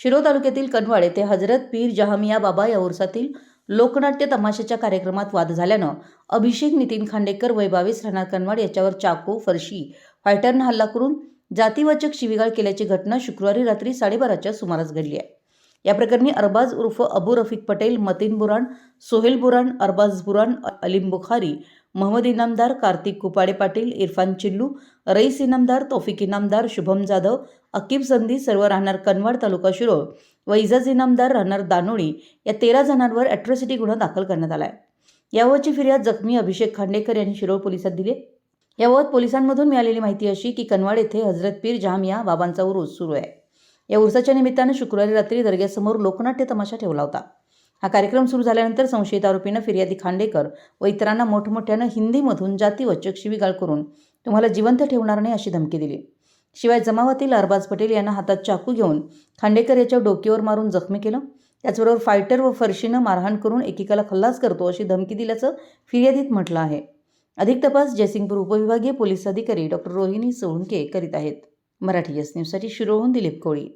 शिरो तालुक्यातील कनवाड येथे हजरत पीर जहामिया बाबा या उर्सातील लोकनाट्य तमाशाच्या कार्यक्रमात वाद झाल्यानं अभिषेक नितीन खांडेकर वय बावीस राहणार कनवाड याच्यावर चाकू फरशी फायटरनं हल्ला करून जातीवाचक शिवीगाळ केल्याची घटना शुक्रवारी रात्री साडेबाराच्या सुमारास घडली आहे. या प्रकरणी अरबाज उर्फ अबू रफिक पटेल मतीन बुराण सोहेल बुराण अरबाज बुराण अलीम बुखारी महमद इनामदार कार्तिक कुपाडे पाटील इरफान चिल्लू रईस इनामदार तौफिक इनामदार शुभम जाधव अकीब संधी सर्व राहणार कनवाड तालुका शिरोळ. व इजाज इनामदार राहणार दानोळी. या तेरा जणांवर अॅट्रॉसिटी गुन्हा दाखल करण्यात आला आहे याबाबतची फिर्याद जखमी अभिषेक खांडेकर यांनी शिरोळ पोलिसात दिली याबाबत पोलिसांमधून मिळालेली माहिती अशी की कनवाड येथे हजरत पीर जामिया बाबांचा उरूस सुरू आहे. या उरसाच्या निमित्तानं शुक्रवारी रात्री दर्ग्यासमोर लोकनाट्य तमाशा ठेवला होता. हा कार्यक्रम सुरू झाल्यानंतर संशयित आरोपीनं फिर्यादी खांडेकर व इतरांना मोठमोठ्यानं हिंदीमधून जातीवचक शिवीगाळ करून तुम्हाला जिवंत ठेवणार नाही अशी धमकी दिली. शिवाय जमावातील अरबाज पटेल यांना हातात चाकू घेऊन खांडेकर याच्या डोक्यावर मारून जखमी केलं. त्याचबरोबर फायटर व फरशीनं मारहाण करून एकेकाला खल्लास करतो अशी धमकी दिल्याचं फिर्यादीत म्हटलं आहे. अधिक तपास जयसिंगपूर उपविभागीय पोलीस अधिकारी डॉक्टर रोहिणी सोळंके करीत आहेत. मराठी एस न्यूजसाठी शिरोहून दिलीप कोळी.